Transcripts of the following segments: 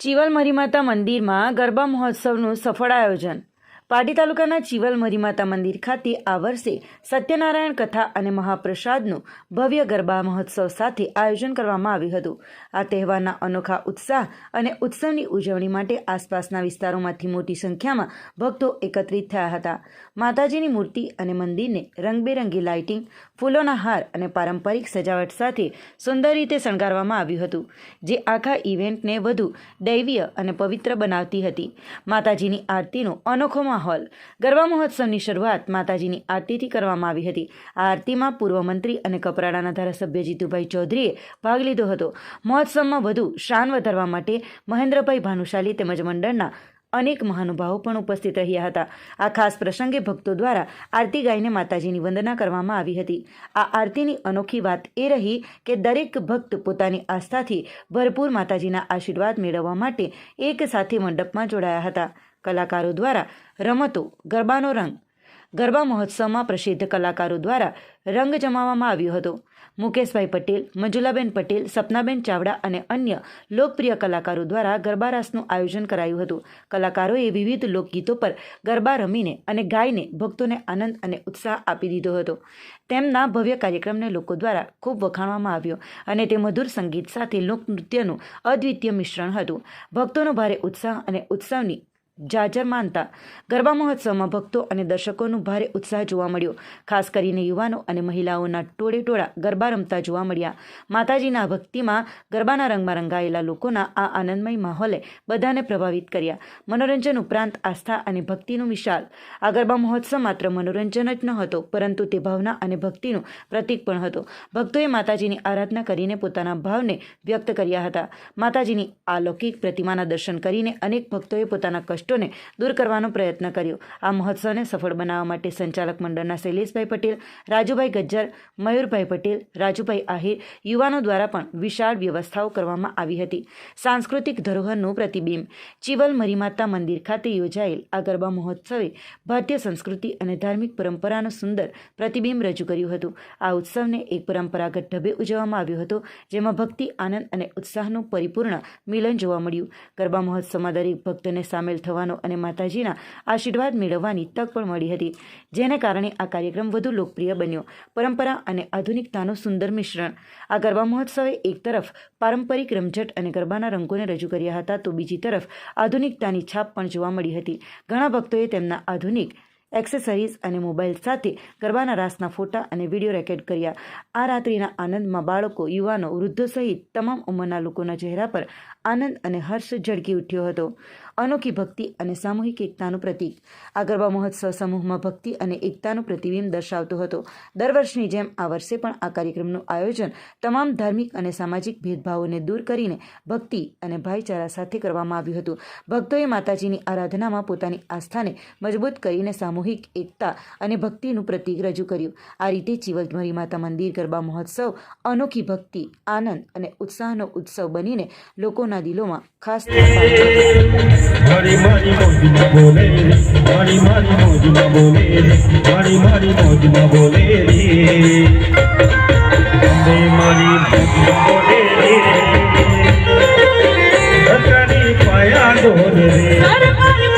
ચિવલ માતા મંદિરમાં ગરબા મહોત્સવનું સફળ આયોજન પાટી તાલુકાના ચીવલમરી માતા મંદિર ખાતે આ વર્ષે સત્યનારાયણ કથા અને મહાપ્રસાદનું ભવ્ય ગરબા મહોત્સવ સાથે આયોજન કરવામાં આવ્યું હતું. આ તહેવારના અનોખા ઉત્સાહ અને ઉત્સવની ઉજવણી માટે આસપાસના વિસ્તારોમાંથી મોટી સંખ્યામાં ભક્તો એકત્રિત થયા હતા. માતાજીની મૂર્તિ અને મંદિરને રંગબેરંગી લાઇટિંગ, ફૂલોના હાર અને પારંપરિક સજાવટ સાથે સુંદર રીતે શણગારવામાં આવ્યું હતું, જે આખા ઇવેન્ટને વધુ દૈવીય અને પવિત્ર બનાવતી હતી. માતાજીની આરતીનો અનોખો માહોલ. ગરબા મહોત્સવની શરૂઆત માતાજીની આરતીથી કરવામાં આવી હતી. આ આરતીમાં પૂર્વ મંત્રી અને કપરાડાના ધારાસભ્ય જીતુભાઈ ચૌધરીએ ભાગ લીધો હતો. મહોત્સવમાં વધુ શાન વધારવા માટે મહેન્દ્રભાઈ ભાનુશાલી તેમજ મંડળના અનેક મહાનુભાવો પણ ઉપસ્થિત રહ્યા હતા. આ ખાસ પ્રસંગે ભક્તો દ્વારા આરતી ગાઈને માતાજીની વંદના કરવામાં આવી હતી. આ આરતીની અનોખી વાત એ રહી કે દરેક ભક્ત પોતાની આસ્થાથી ભરપૂર માતાજીના આશીર્વાદ મેળવવા માટે એક સાથે મંડપમાં જોડાયા હતા. કલાકારો દ્વારા રમતો, ગરબાનો રંગ. ગરબા મહોત્સવમાં પ્રસિદ્ધ કલાકારો દ્વારા રંગ જમાવવામાં આવ્યો હતો. મુકેશભાઈ પટેલ, મંજુલાબેન પટેલ, સપનાબેન ચાવડા અને અન્ય લોકપ્રિય કલાકારો દ્વારા ગરબા રાસનું આયોજન કરાયું હતું. કલાકારોએ વિવિધ લોકગીતો પર ગરબા રમીને અને ગાઈને ભક્તોને આનંદ અને ઉત્સાહ આપી દીધો હતો. તેમના ભવ્ય કાર્યક્રમને લોકો દ્વારા ખૂબ વખાણવામાં આવ્યો અને તે મધુર સંગીત સાથે લોકનૃત્યનું અદ્વિતીય મિશ્રણ હતું. ભક્તોનો ભારે ઉત્સાહ અને ઉત્સવની જાજર માનતા ગરબા મહોત્સવમાં ભક્તો અને દર્શકોનું ભારે ઉત્સાહ જોવા મળ્યો. ખાસ કરીને યુવાનો અને મહિલાઓના ટોળે ટોળા ગરબા રમતા જોવા મળ્યા. માતાજીના ભક્તિમાં ગરબાના રંગમાં રંગાયેલા લોકોના આ આનંદમય માહોલે બધાને પ્રભાવિત કર્યા. મનોરંજન ઉપરાંત આસ્થા અને ભક્તિનું વિશાલ. આ ગરબા મહોત્સવ માત્ર મનોરંજન જ ન હતો પરંતુ તે ભાવના અને ભક્તિનું પ્રતીક પણ હતો. ભક્તોએ માતાજીની આરાધના કરીને પોતાના ભાવને વ્યક્ત કર્યા હતા. માતાજીની અલૌકિક પ્રતિમાના દર્શન કરીને અનેક ભક્તોએ પોતાના કષ્ટોને દૂર કરવાનો પ્રયત્ન કર્યો. આ મહોત્સવને સફળ બનાવવા માટે સંચાલક મંડળના શૈલેષભાઈ પટેલ, રાજુભાઈ ગજ્જર, મયુરભાઈ પટેલ, રાજુભાઈ આહિર યુવાનો દ્વારા પણ વિશાળ વ્યવસ્થાઓ કરવામાં આવી હતી. સાંસ્કૃતિક ધરોહરનું પ્રતિબિંબ. ચિવલ મરીમાતા મંદિર ખાતે યોજાયેલ આ ગરબા મહોત્સવે ભારતીય સંસ્કૃતિ અને ધાર્મિક પરંપરાનું સુંદર પ્રતિબિંબ રજૂ કર્યું હતું. આ ઉત્સવને એક પરંપરાગત ઢબે ઉજવવામાં આવ્યો હતો, જેમાં ભક્તિ, આનંદ અને ઉત્સાહનું પરિપૂર્ણ મિલન જોવા મળ્યું. ગરબા મહોત્સવમાં દરેક ભક્તને સામેલ થવાનો અને માતાજીના આશીર્વાદ મેળવવાની તક પણ મળી હતી, જેને કારણે આ કાર્યક્રમ વધુ લોકપ્રિય બન્યો. પરંપરા અને આધુનિકતાનું સુંદર મિશ્રણ. આ ગરબા મહોત્સવે એક તરફ પારંપરિક રમઝટ અને ગરબાના રંગોને રજૂ કર્યા હતા, તો બીજી તરફ આધુનિકતાની છાપ પણ જોવા મળી હતી. ઘણા ભક્તોએ તેમના આધુનિક એક્સેસરીઝ અને મોબાઈલ સાથે ગરબાના રાસના ફોટા અને વીડિયો રેકેર્ડ કર્યા. આ રાત્રિના આનંદમાં બાળકો, યુવાનો, વૃદ્ધો સહિત તમામ ઉંમરના લોકોના ચહેરા પર આનંદ અને હર્ષ ઝળકી ઉઠ્યો હતો. અનોખી ભક્તિ અને સામૂહિક એકતાનું પ્રતીક. આ ગરબા મહોત્સવ સમૂહમાં ભક્તિ અને એકતાનું પ્રતિબિંબ દર્શાવતો હતો. દર વર્ષની જેમ આ વર્ષે પણ આ કાર્યક્રમનું આયોજન તમામ ધાર્મિક અને સામાજિક ભેદભાવોને દૂર કરીને ભક્તિ અને ભાઈચારા સાથે કરવામાં આવ્યું હતું. ભક્તોએ માતાજીની આરાધનામાં પોતાની આસ્થાને મજબૂત કરીને સામૂહિક એકતા અને ભક્તિનું પ્રતીક રજૂ કર્યું. આ રીતે ચિવલમરી માતા મંદિર, ગરબા મહોત્સવ, અનોખી ભક્તિ, આનંદ અને ઉત્સાહનો ઉત્સવ બનીને લોકોના દિલોમાં ખાસ મારી મારી મોજમાં બોલે રે મારી મારી મોજમાં બોલે રે મારી મારી મોજમાં બોલે રે અંબે મારી મોજમાં બોલે રે રતની પાયા ડોલે રે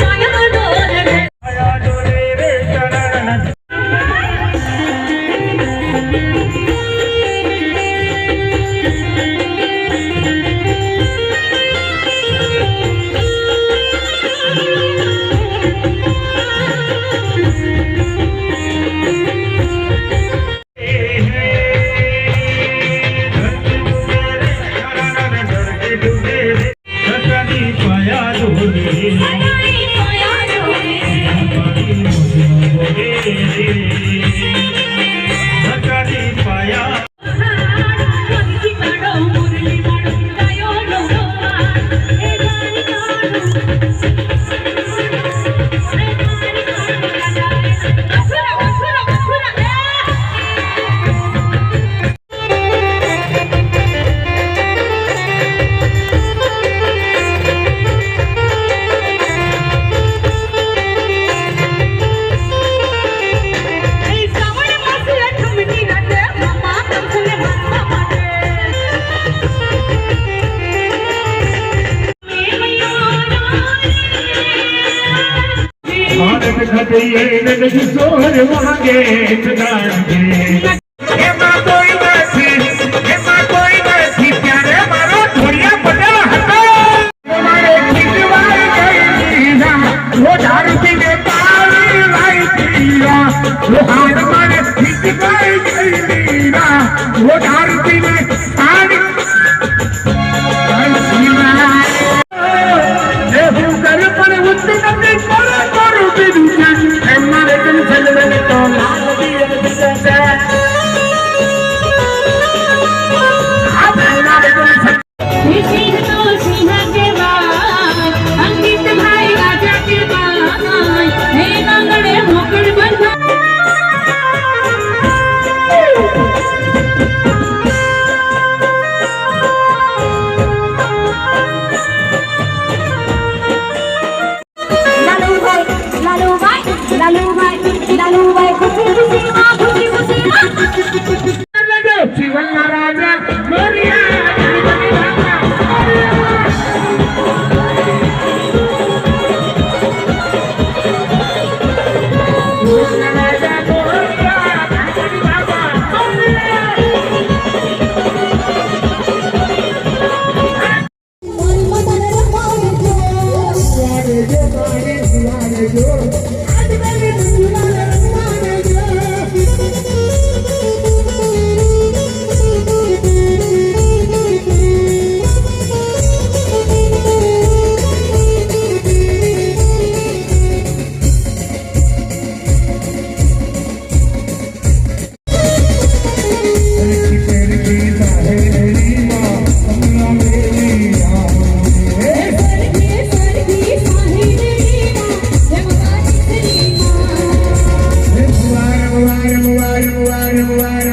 વાગે એમાં કોઈ નથી એમાં કોઈ નથી ત્યારે મારો you right.